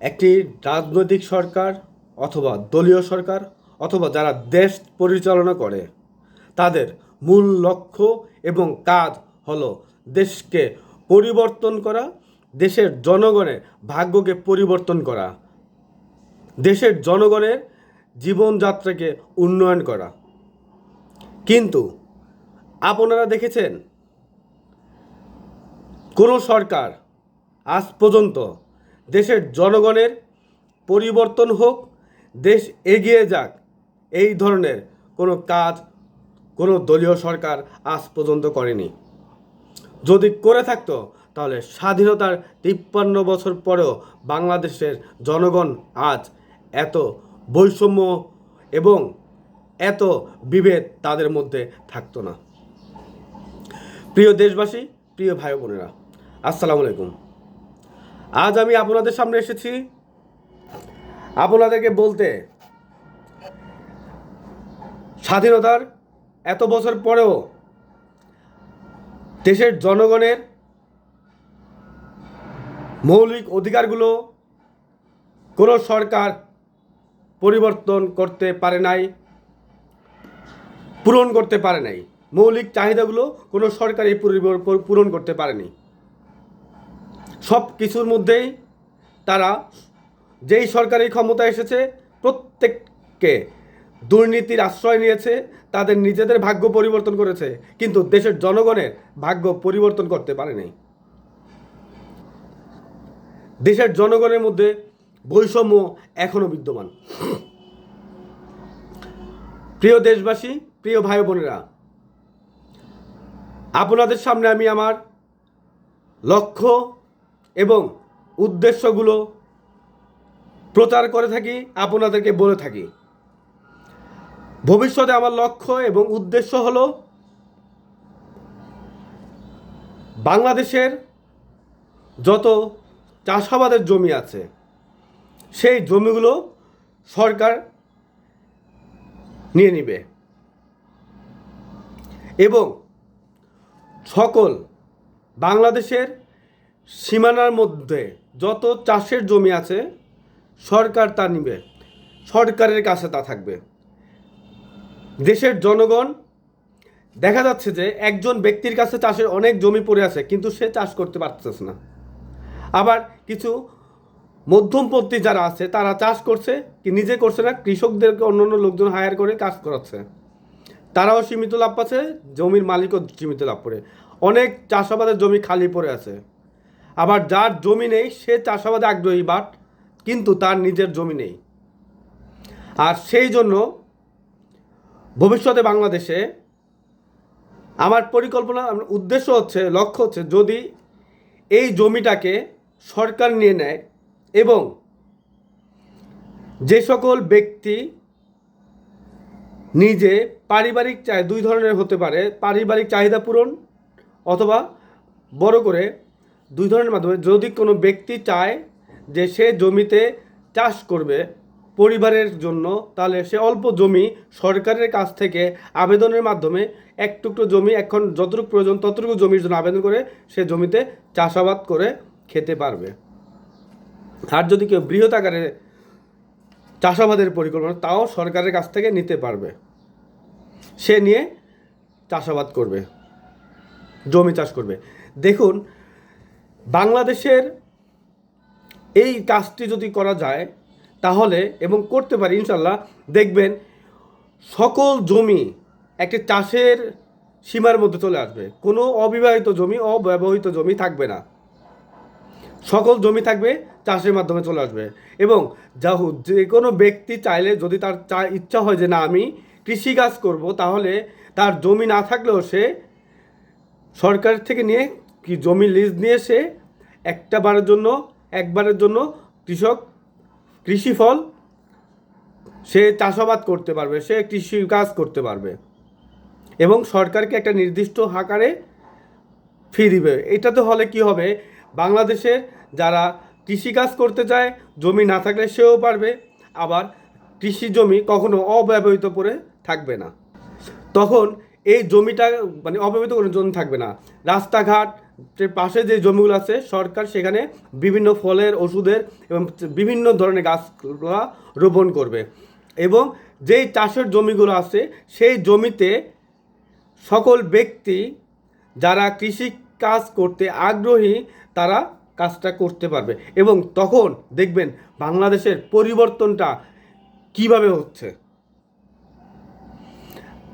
একটি রাজনৈতিক সরকার অথবা দলীয় সরকার অথবা যারা দেশ পরিচালনা করে, তাদের মূল লক্ষ্য এবং কাজ হলো দেশকে পরিবর্তন করা, দেশের জনগণের ভাগ্যকে পরিবর্তন করা, দেশের জনগণের জীবনযাত্রাকে উন্নয়ন করা। কিন্তু আপনারা দেখেছেন, কোনো সরকার আজ পর্যন্ত দেশের জনগণের পরিবর্তন হোক, দেশ এগিয়ে যাক, এই ধরনের কোনো কাজ কোনো দলীয় সরকার আজ পর্যন্ত করেনি। যদি করে থাকতো, তাহলে স্বাধীনতার তিপ্পান্ন বছর পরেও বাংলাদেশের জনগণ আজ এত বৈষম্য এবং এত বিভেদ তাদের মধ্যে থাকতো না। প্রিয় দেশবাসী, প্রিয় ভাই বোনেরা, আসসালামু আলাইকুম। আজ আমি আপনাদের সামনে এসেছি। আপনাদেরকে বলতে, স্বাধীনতার এত বছর পরেও দেশের জনগণের মৌলিক অধিকারগুলো কোনো সরকার পরিবর্তন করতে পারে নাই, পূরণ করতে পারে নাই। মৌলিক চাহিদাগুলো কোনো সরকারই পূরণ করতে পারেনি। সব কিছুর মধ্যেই তারা, যেই সরকারি ক্ষমতা এসেছে, প্রত্যেককে দুর্নীতির আশ্রয় নিয়েছে, তাদের নিজেদের ভাগ্য পরিবর্তন করেছে, কিন্তু দেশের জনগণের ভাগ্য পরিবর্তন করতে পারেনি। দেশের জনগণের মধ্যে বৈষম্য এখনও বিদ্যমান। প্রিয় দেশবাসী, প্রিয় ভাই বোনেরা, আপনাদের সামনে আমি আমার লক্ষ্য এবং উদ্দেশ্যগুলো প্রচার করে থাকি, আপনাদেরকে বলে থাকি। ভবিষ্যতে আমার লক্ষ্য এবং উদ্দেশ্য হল বাংলাদেশের যত চাষাবাদের জমি আছে, সেই জমিগুলো সরকার নিয়ে নিবে। এবং সকল বাংলাদেশের সীমানার মধ্যে যত চাষের জমি আছে, সরকার তা নিবে। সরকারের কাছে তা থাকবে। দেশের জনগণ, দেখা যাচ্ছে যে একজন ব্যক্তির কাছে চাষের অনেক জমি পড়ে আছে, কিন্তু সে চাষ করতে পারতেছে না। আবার কিছু মধ্যমপন্থী যারা আছে, তারা চাষ করছে কি নিজে করছে না, কৃষকদেরকে অন্য অন্য লোকজন হায়ার করে কাজ করাচ্ছে। তারাও সীমিত লাভ পাচ্ছে, জমির মালিকও সীমিত লাভ করে। অনেক চাষাবাদের জমি খালি পড়ে আছে। আবার যার জমি নেই, সে চাষাবাদে আগ্রহী বাট কিন্তু তার নিজের জমি নেই। আর সেই জন্য ভবিষ্যতে বাংলাদেশে আমার পরিকল্পনা উদ্দেশ্য হচ্ছে, লক্ষ্য হচ্ছে যদি এই জমিটাকে সরকার নিয়ে নেয় এবং যে সকল ব্যক্তি নিজে পারিবারিক চাই, দুই ধরনের হতে পারে, পারিবারিক চাহিদা পূরণ অথবা বড় করে দুই ধরনের মাধ্যমে। যদি কোনো ব্যক্তি চায় যে সে জমিতে চাষ করবে পরিবারের জন্য, তাহলে সে অল্প জমি সরকারের কাছ থেকে আবেদনের মাধ্যমে এক টুকরো জমি, এখন যতটুকু প্রয়োজন ততটুকু জমির জন্য আবেদন করে সে জমিতে চাষাবাদ করে খেতে পারবে। আর যদি কেউ বৃহৎ আকারে চাষাবাদের পরিকল্পনা, তাও সরকারের কাছ থেকে নিতে পারবে। সে নিয়ে চাষাবাদ করবে, জমি চাষ করবে। দেখুন বাংলাদেশের এই কাজটি যদি করা যায়, তাহলে এবং করতে পারি ইনশাল্লাহ দেখবেন সকল জমি একটি চাষের সীমার মধ্যে চলে আসবে। কোনো অবিবাহিত জমি, অব্যবহৃত জমি থাকবে না। সকল জমি থাকবে, চাষের মাধ্যমে চলে আসবে। এবং যা যে কোনো ব্যক্তি চাইলে যদি তার চা, ইচ্ছা হয় যে না, আমি কৃষিকাজ করব, তাহলে তার জমি না থাকলেও সে সরকার থেকে নিয়ে কি জমি লিজ নিয়ে সে একটা বারের জন্য একবারের জন্য কৃষক কৃষি ফল সে চাষাবাদ করতে পারবে, সে কৃষি কাজ করতে পারবে। এবং সরকারকে একটা নির্দিষ্ট আকারে ফি দিবে। এটা তো হলে কি হবে? বাংলাদেশে যারা কৃষিকাজ করতে চায়, জমি না থাকলে সেও পারবে। আবার কৃষি জমি কখনো অব্যবহৃত পড়ে থাকবে না। তখন এই জমিটা মানে অব্যবহৃত কোনো জমি থাকবে না। রাস্তাঘাট পাশে যে জমিগুলো আছে, সরকার সেখানে বিভিন্ন ফলের, ওষুধের এবং বিভিন্ন ধরনের গাছগুলা রোপণ করবে। এবং যেই চাষের জমিগুলো আছে, সেই জমিতে সকল ব্যক্তি যারা কৃষি কাজ করতে আগ্রহী, তারা কাজটা করতে পারবে। এবং তখন দেখবেন বাংলাদেশের পরিবর্তনটা কীভাবে হচ্ছে?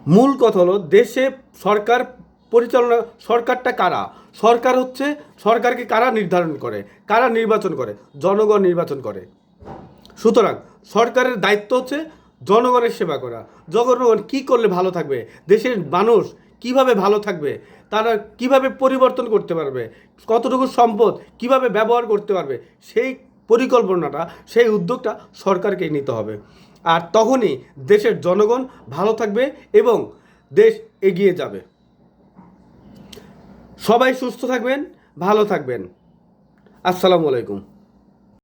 মূল কথা হলো, দেশে সরকার পরিচালনা, সরকারটা কারা? সরকার হচ্ছে সরকারকে কারা নির্ধারণ করে, কারা নির্বাচন করে? জনগণ নির্বাচন করে। সুতরাং সরকারের দায়িত্ব হচ্ছে জনগণের সেবা করা। জনগণ কি করলে ভালো থাকবে? দেশের মানুষ কীভাবে ভালো থাকবে? তারা কীভাবে পরিবর্তন করতে পারবে? কতটুকু সম্পদ কীভাবে ব্যবহার করতে পারবে? সেই পরিকল্পনাটা, সেই উদ্যোগটা সরকারকেই নিতে হবে। আর তখনই দেশের জনগণ ভালো থাকবে এবং দেশ এগিয়ে যাবে। সবাই সুস্থ থাকবেন, ভালো থাকবেন। আসসালামু আলাইকুম।